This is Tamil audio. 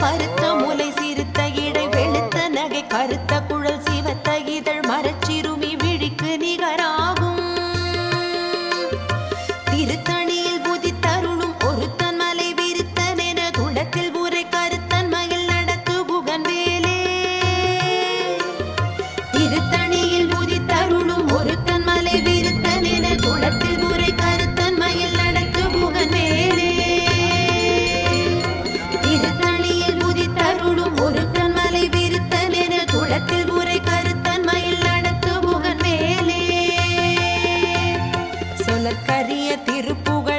பருத்த முலை சிறுத்த இடை வெளுத்த நகை கருத்த குழல் சிவத்த அதற்கரிய திருப்பூர்